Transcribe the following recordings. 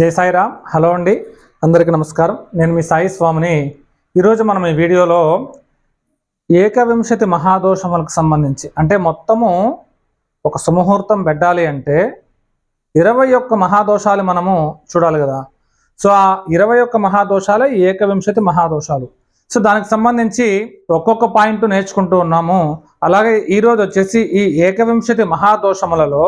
జై సాయిరామ్. హలో అండి. అందరికీ నమస్కారం. నేను మీ సాయి స్వామిని. ఈరోజు మనం ఈ వీడియోలో ఏకవింశతి మహాదోషములకు సంబంధించి అంటే మొత్తము ఒక సుముహూర్తం పెట్టాలి అంటే ఇరవై ఒక్క మహాదోషాలు మనము చూడాలి కదా. సో ఆ ఇరవై ఒక్క మహాదోషాలే ఏకవింశతి మహాదోషాలు. సో దానికి సంబంధించి ఒక్కొక్క పాయింట్ నేర్చుకుంటూ ఉన్నాము. అలాగే ఈరోజు వచ్చేసి ఈ ఏకవింశతి మహాదోషములలో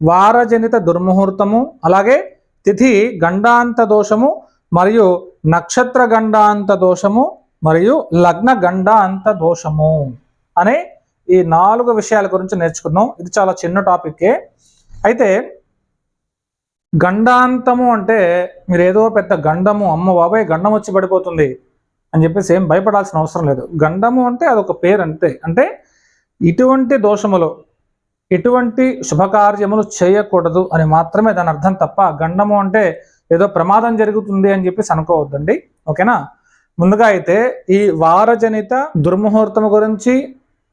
వారజనిత దుర్ముహూర్తము అలాగే తిథి గండాంత దోషము మరియు నక్షత్ర గండాంత దోషము మరియు లగ్న గండాంత దోషము అనే ఈ నాలుగు విషయాల గురించి నేర్చుకుందాం. ఇది చాలా చిన్న టాపిక్కే అయితే గండాంతము అంటే మీరు ఏదో పెద్ద గండము అమ్మ బాబాయ్ గండం వచ్చి పడిపోతుంది అని చెప్పేసి ఏం భయపడాల్సిన అవసరం లేదు. గండము అంటే అదొక పేరు అంతే. అంటే ఇటువంటి దోషములు ఎటువంటి శుభకార్యములు చేయకూడదు అని మాత్రమే దాని అర్థం తప్ప గండము అంటే ఏదో ప్రమాదం జరుగుతుంది అని చెప్పేసి అనుకోవద్దండి. ఓకేనా? ముందుగా అయితే ఈ వారజనిత దుర్ముహూర్తం గురించి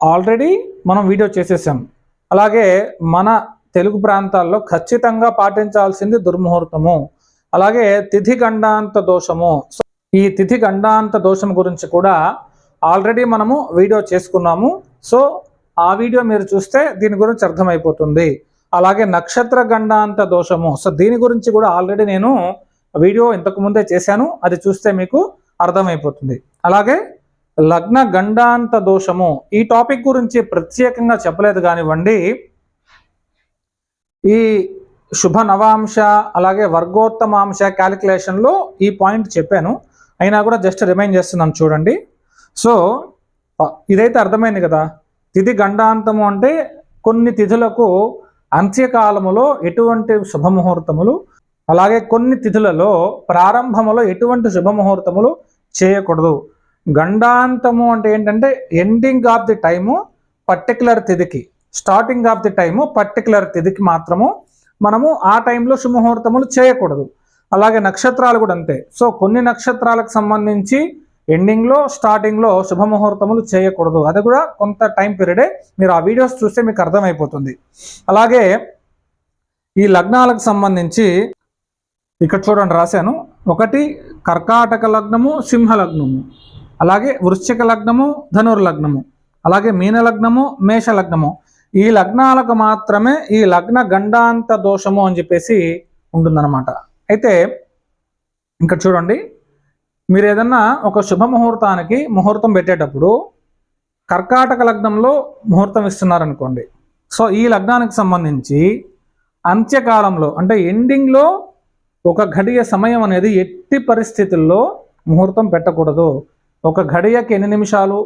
ఆల్రెడీ మనం వీడియో చేసేసాం. అలాగే మన తెలుగు ప్రాంతాల్లో ఖచ్చితంగా పాటించాల్సింది దుర్ముహూర్తము. అలాగే తిథి గండాంత దోషము. సో ఈ తిథి గండాంత దోషం గురించి కూడా ఆల్రెడీ మనము వీడియో చేసుకున్నాము. సో ఆ వీడియో మీరు చూస్తే దీని గురించి అర్థమైపోతుంది. అలాగే నక్షత్ర గండాంత దోషము. సో దీని గురించి కూడా ఆల్రెడీ నేను వీడియో ఇంతకు ముందే చేశాను. అది చూస్తే మీకు అర్థమైపోతుంది. అలాగే లగ్న గండాంత దోషము. ఈ టాపిక్ గురించి ప్రత్యేకంగా చెప్పలేదు కానివ్వండి. ఈ శుభ నవాంశ అలాగే వర్గోత్తమాంశ క్యాలిక్యులేషన్లో ఈ పాయింట్ చెప్పాను. అయినా కూడా జస్ట్ రిమైండ్ చేస్తున్నాను చూడండి. సో ఇదైతే అర్థమైంది కదా? తిథి గండాంతము అంటే కొన్ని తిథులకు అంత్యకాలములో ఎటువంటి శుభముహూర్తములు అలాగే కొన్ని తిథులలో ప్రారంభములో ఎటువంటి శుభముహూర్తములు చేయకూడదు. గండాంతము అంటే ఏంటంటే ending of the time particular తిథికి starting of the time particular తిథికి మాత్రము మనము ఆ టైంలో శుభముహూర్తములు చేయకూడదు. అలాగే నక్షత్రాలు కూడా అంతే. సో కొన్ని నక్షత్రాలకు సంబంధించి ఎండింగ్లో స్టార్టింగ్లో శుభముహూర్తములు చేయకూడదు. అది కూడా కొంత టైం పీరియడే. మీరు ఆ వీడియోస్ చూస్తే మీకు అర్థమైపోతుంది. అలాగే ఈ లగ్నాలకు సంబంధించి ఇక్కడ చూడండి రాశాను. ఒకటి కర్కాటక లగ్నము సింహ లగ్నము. అలాగే వృశ్చిక లగ్నము ధనుర్ లగ్నము. అలాగే మీన లగ్నము మేష లగ్నము. ఈ లగ్నాలకు మాత్రమే ఈ లగ్న గండాంత దోషము అని చెప్పేసి ఉంటుందన్నమాట. అయితే ఇంకా చూడండి. మీరు ఏదన్నా ఒక శుభ ముహూర్తానికి ముహూర్తం పెట్టేటప్పుడు కర్కాటక లగ్నంలో ముహూర్తం ఇస్తున్నారనుకోండి. సో ఈ లగ్నానికి సంబంధించి అంత్యకాలంలో అంటే ఎండింగ్లో ఒక గడియ సమయం అనేది ఎట్టి పరిస్థితుల్లో ముహూర్తం పెట్టకూడదు. ఒక గడియకి ఎన్ని నిమిషాలు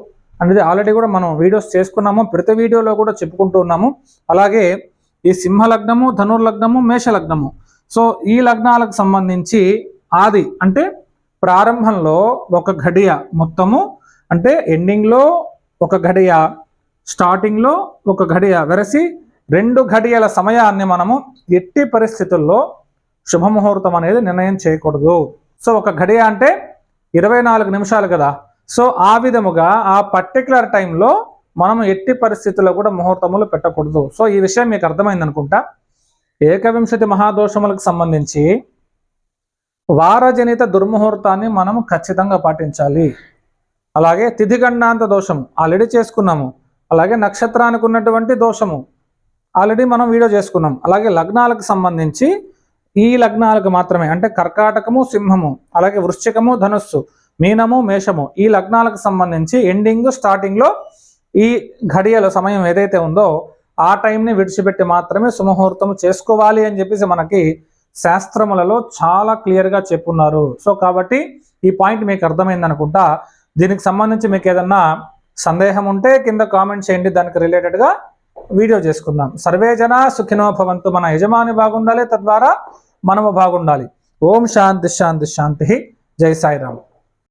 అనేది ఆల్రెడీ కూడా మనం వీడియోస్ చేసుకున్నాము ప్రతి వీడియోలో కూడా చెప్పుకుంటూ ఉన్నాము. అలాగే ఈ సింహ లగ్నము ధనుర్ లగ్నము మేష లగ్నము. సో ఈ లగ్నాలకు సంబంధించి ఆది అంటే ప్రారంభంలో ఒక ఘడియ మొత్తము అంటే ఎండింగ్లో ఒక ఘడియ స్టార్టింగ్లో ఒక ఘడియ వెరసి రెండు ఘడియల సమయాన్ని మనము ఎట్టి పరిస్థితుల్లో శుభముహూర్తం అనేది నిర్ణయం చేయకూడదు. సో ఒక ఘడియ అంటే ఇరవై నాలుగు నిమిషాలు కదా. సో ఆ విధముగా ఆ పర్టికులర్ టైంలో మనం ఎట్టి పరిస్థితుల్లో కూడా ముహూర్తములు పెట్టకూడదు. సో ఈ విషయం మీకు అర్థమైంది అనుకుంటా ఏకవింశతి మహాదోషములకు సంబంధించి వారజనిత దుర్ముహూర్తాన్ని మనం ఖచ్చితంగా పాటించాలి. అలాగే తిథిగండాంత దోషం ఆల్రెడీ చేసుకున్నాము. అలాగే నక్షత్రానికి ఉన్నటువంటి దోషము ఆల్రెడీ మనం వీడియో చేసుకున్నాం. అలాగే లగ్నాలకు సంబంధించి ఈ లగ్నాలకు మాత్రమే అంటే కర్కాటకము సింహము అలాగే వృశ్చికము ధనుస్సు మీనము మేషము ఈ లగ్నాలకు సంబంధించి ఎండింగ్ స్టార్టింగ్లో ఈ ఘడియల సమయం ఏదైతే ఉందో ఆ టైంని విడిచిపెట్టి మాత్రమే సుముహూర్తం చేసుకోవాలి అని చెప్పేసి మనకి శాస్త్రములలో చాలా క్లియర్గా చెప్పున్నారు. సో కాబట్టి ఈ పాయింట్ మీకు అర్థమైంది అనుకుంటా. దీనికి సంబంధించి మీకు ఏదన్నా సందేహం ఉంటే కింద కామెంట్ చేయండి. దానికి రిలేటెడ్గా వీడియో చేసుకుందాం. సర్వే జన సుఖినో భవంతు. మన యజమాని బాగుండాలి తద్వారా మనము బాగుండాలి. ఓం శాంతి శాంతి శాంతి. జై సాయిరామ్.